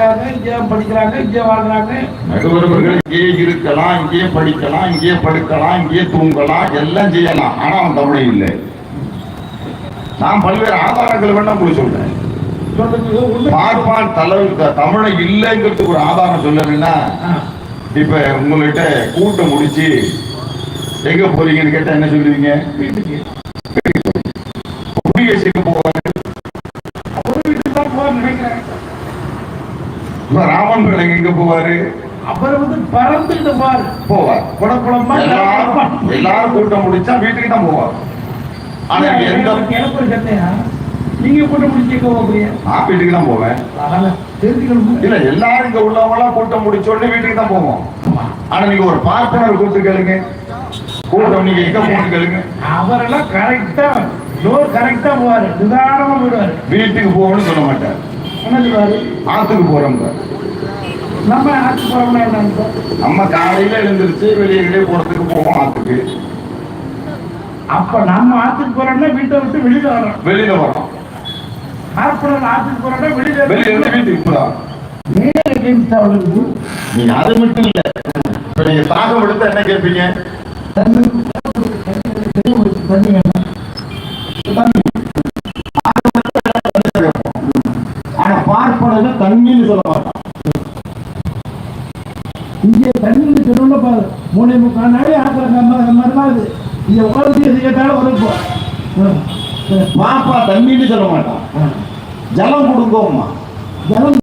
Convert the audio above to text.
இருக்காங்க இங்கே படிக்கிறாங்க இங்கே வாழ்றாங்க. நடுவர்கள் இங்கே இருக்கலாம் இங்கே படிக்கலாம் இங்கே படுக்கலாம் இங்கே தூங்கலாம் எல்லாம் செய்யலாம். ஆனா அவன் தமிழன் இல்லை. நான் பல்வேறு ஆதாரங்கள் வேணா உங்களுக்கு சொல்றேன். பார்ப்பான் தலைவர் தமிழை இல்லைங்கிறதுக்கு ஒரு ஆதாரம் சொல்லணும்னா. இப்ப உங்கள்கிட்ட கூட்டம் முடிச்சு எங்க போறீங்கன்னு கேட்டா என்ன சொல்லுவீங்க? இப்ப ராமன் பிள்ளைங்க எங்க போவாரு? அவர் வந்து பறந்துட்டு பாரு போவார். குடக்குளமா எல்லாரும் எல்லாரும் கூட்டம் முடிச்சா வீட்டுக்கு தான் போவார். ஆனா எந்த எனக்கு ஒரு சட்டையா நீங்க கூட்ட முடிச்சுக்க நான் வீட்டுக்கு தான் போவேன். இல்ல எல்லாரும் இங்க உள்ளவங்களாம் கூட்டம் முடிச்ச உடனே வீட்டுக்கு தான் போவோம். ஆனா நீங்க ஒரு பார்ப்பனர் கூப்பிட்டு கேளுங்க. கூட்டம் நீங்க எங்க போகணும் கேளுங்க. அவரெல்லாம் கரெக்டா டோர் கரெக்டா போவாரு. நிதானமா போயிடுவாரு. வீட்டுக்கு போகணும்னு சொல்ல மாட்டார். என்ன சொல்லுவாரு ஆத்துக்கு போறோம் நம்ம ஆட்சி போறோம்னா என்ன நம்ம காலையில எழுந்திருச்சு வெளியே வெளியே போறதுக்கு போவோம் ஆத்துக்கு அப்ப நம்ம ஆத்துக்கு போறோம்னா வீட்டை விட்டு வெளியில வரோம் வெளியில வரோம் கார்பரேட் ஆத்துக்கு போறோம்னா வெளியில வெளியில வீட்டுக்கு அவளுக்கு நீங்க அது மட்டும் இல்ல நீங்க தாகம் எடுத்தா என்ன கேட்பீங்க தண்ணி பார்ப்பனது தண்ணின்னு சொல்ல மாட்டான். இங்கே தண்ணி சொல்லல பாரு. மூணே முக்கால் நாளே தான் இது உட்காந்து எது கேட்டாலும் வருப்போம் பாப்பா தண்ணின்னு சொல்ல மாட்டான். ஜலம் கொடுங்கோம்மா. ஜலம்